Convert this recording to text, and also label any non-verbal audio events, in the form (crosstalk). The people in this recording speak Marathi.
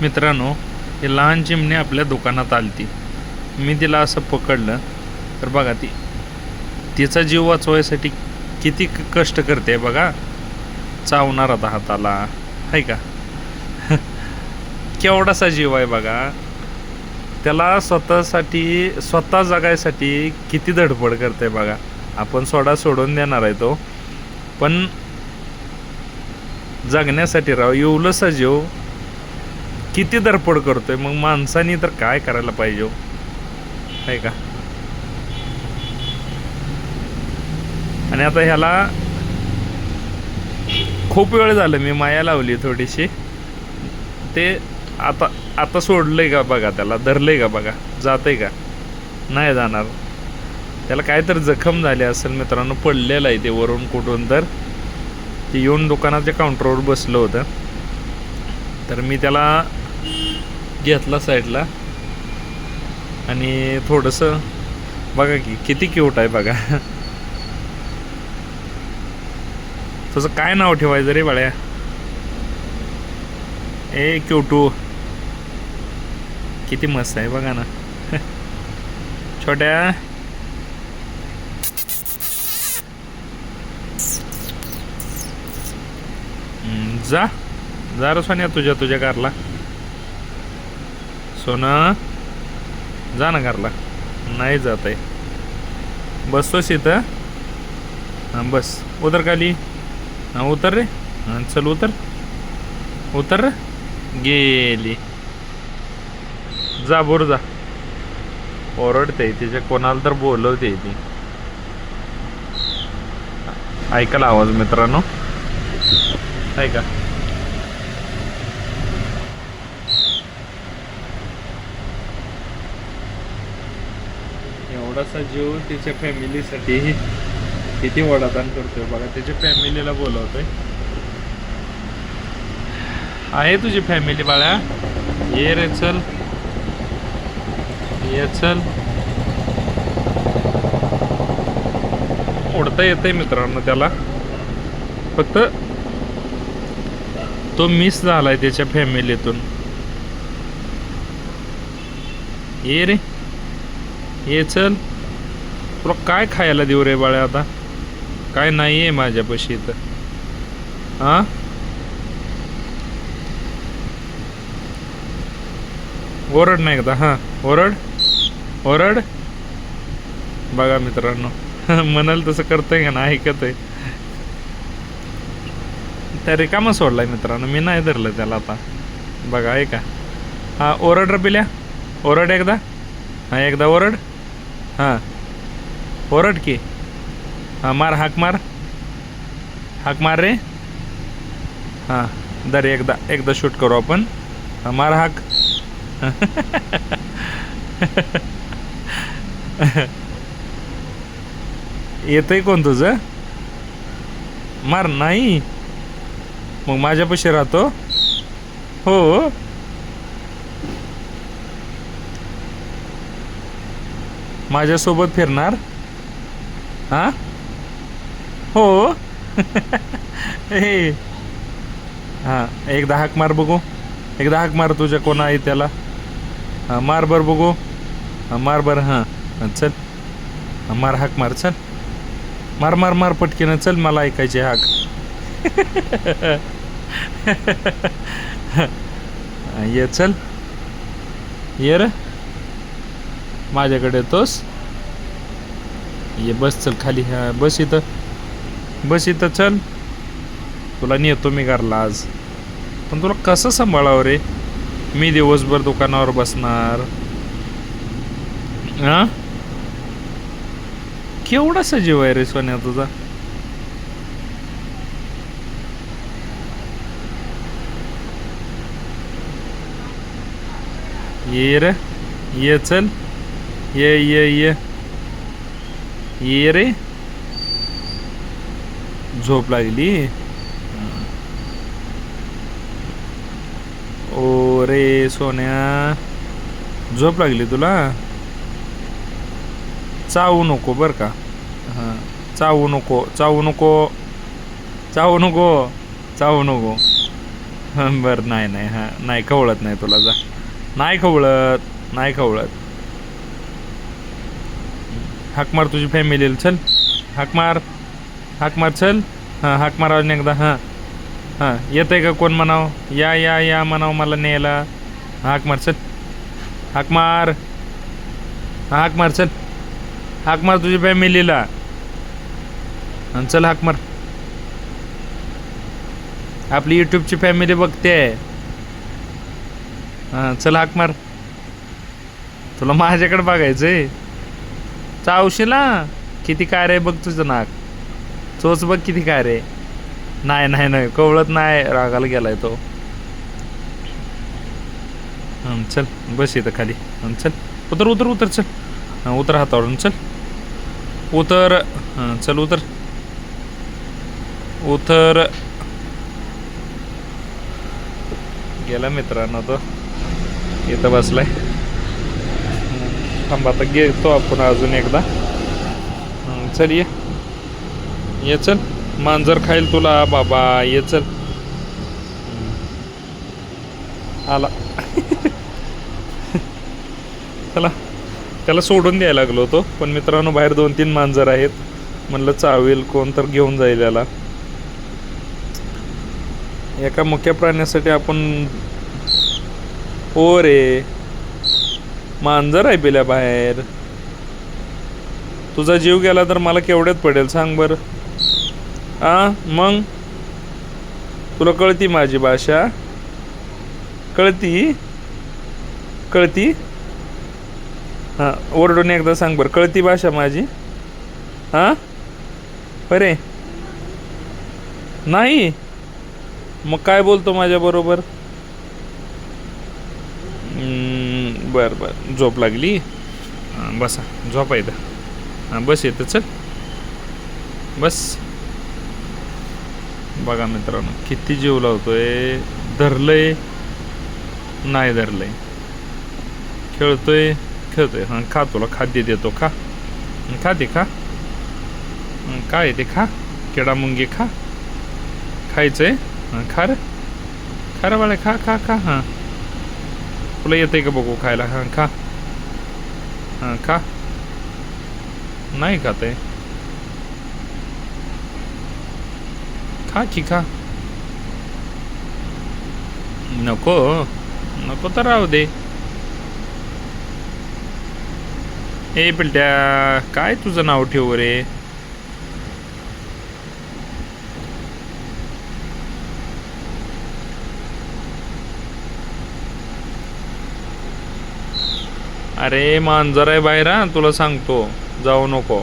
मित्रांनो ही लहान चिमणी आपल्या दुकानात आलती. मी तिला असं पकडलं तर बघा ती तिचा जीव वाचवायसाठी किती कष्ट करते बघा. चावणार आता हाताला आहे का? (laughs) केवढासा जीव आहे बघा. त्याला स्वतःसाठी स्वतः जगायसाठी किती धडपड करते बघा. आपण सोडा सोडून देणार आहे तो. पण जगण्यासाठी राव एवढंसा जीव किती धडपड करतोय? मग माणसानी तर काय करायला पाहिजे हो? आहे का? आणि आता ह्याला खूप वेळ झालं मी माया लावली थोडीशी. ते आता आता सोडलंय का बघा त्याला? धरलंय का बघा? जातंय का? नाही जाणार. त्याला काहीतरी जखम झाली असेल मित्रांनो पडलेलं आहे ते वरून कुठून तर. ते येऊन दुकानाच्या काउंटरवर बसलं होतं. तर मी त्याला घेतला साईडला. आणि थोडंसं बघा की किती क्यूट आहे बघा. तुझं काय नाव ठेवायचं रे बाळ्या? ए क्यूटू. किती मस्त आहे बघा ना. छोट्या. जा. जा रे तुझ्या तुझ्या कारला. सोनं. जा ना घरला. नाही जात आहे. बसतोस इथं. हां बस. उतर खाली. हां उतर रे. हां चल उतर. उतर रे. गेली. जा बोर जा. ओरडते तिच्या कोणाला तर बोलवते ती. ऐकायला आवाज मित्रांनो. ऐका. एवढासा जीव त्याच्या फॅमिलीसाठी किती वडादान करतोय बघा. त्याच्या फॅमिलीला बोलवतोय. आहे तुझी फॅमिली बाळा. ये रे चल. ये चल. उडता येतंय मित्रांनो त्याला. फक्त तो मिस झालाय त्याच्या फॅमिलीतून ये रे. ये चल. तुला काय खायला देऊ रे बाळ्या आता? काय नाही आहे माझ्यापाशी इथं. हां? ओरड नाही एकदा हां. ओरड? ओरड? बघा मित्रांनो. (laughs) म्हणाल तसं करतंय का ना ऐकत आहे. त्या रिकामा सोडलाय मित्रांनो. मी नाही धरलं त्याला आता. बघा ऐका. हां ओरड रपिल्या ओरड एकदा. हां एकदा ओरड. हां. ओरड की. हां मार हाक मार. हाक मार रे. हां दर एकदा एकदा शूट करू आपण. हां मार हाक. येतंय कोण तुझं? मार नाही. मग माझ्यापाशी राहतो. हो. माझ्यासोबत फिरणार? हा? हो? (laughs) हे. हां एकदा हाक मार बघू. एकदा हाक मार तुझ्या कोण आहे त्याला. हां मार बर बघू. हां मार बर हां. चल. मार हाक मार चल. मार मार मार पटकीनं चल मला ऐकायचे हाक. (laughs) ये चल. ये रे. माझ्याकडे येतोस ये बस चल खाली हा बस इथं. बस इथं चल. तुला नेतो मी घरला आज. पण तुला कसं सांभाळावं रे? मी दिवसभर दुकानावर बसणार. हा? केवढा सजीव आहे रे सोन्या तुझा? ये रे. ये चल. ये ये ये ये रे झोप लागली ओ रे सोन्या झोप लागली तुला चावू नको बर का. हां. चावू नको चावू नको. चावू नको. चावू नको. (laughs) बरं नाही नाही हां. नाही खवळत नाही तुला जा. नाही खवळत नाही खवळत. हाक मार तुझी फॅमिलीला चल. हाक मार हाक मार चल. हां हाक मार अजून एकदा हां. हां येतं आहे का कोण म्हणाव? या या या म्हणाव मला न्यायला. हाक मार चल. हाक मार हाक मार चल. हाक मार तुझ्या फॅमिलीला आणि चल हाक मार आपली यूट्यूबची फॅमिली बघते. हां चल हाक मार तुला माझ्याकडे बघायचं आहे चावशीला किती काय रे बघ तुझं नाक. चोच बघ किती काय रे. नाही नाही नाही कवळत नाही रागाला गेलाय तो. चल बस इथं खाली. चल. उतर उतर उतर चल. उतर हातावरून चल. उतर हां चल उतर. उतर. गेला मित्रांनो तो. इथं बसलाय. थांब आता घेतो आपण अजून एकदा. चल ये. ये चल. मांजर खाईल तुला बाबा. ये चल. आला. (laughs) चला. त्याला सोडून द्यायला लागलो होतो पण मित्रांनो बाहेर दोन तीन मांजर आहेत. म्हणलं चावेल कोण तर घेऊन जाईल याला. एका मुख्य प्राण्यासाठी आपण ओ रे. मांजर आहे पिल्या बाहेर. तुझा जीव गेला तर मला केवढ्यात पडेल सांग बरं. आ मग? तुला कळती माझी भाषा? कळती? कळती? हां ओरडून एकदा सांग बरं. कळती भाषा माझी? हां? अरे. नाही? मग काय बोलतो माझ्याबरोबर? हम्म, बरं बरं. झोप लागली? बसा. झोपा इथं. हां बस येतं चल. बस. बघा मित्रांनो किती जीव लावतोय. धरलंय नाही धरलंय. खेळतोय खेळतोय. हां खा तुला खाद्य देतो खा. खाते खा ते खा. काय येते खा. केडा मुंगी खा. खायचंय. हां खा रे. खा रे बाळा खा खा खा. हां. तुला येतंय का बघू खायला? हां खा. हां खा. नाही खात आहे. खा की खा. नको नको तर राहू दे. ए पिलट्या काय तुझं नाव ठेवू रे? अरे मांजर आहे बाहेर तुला सांगतो. जाऊ नको.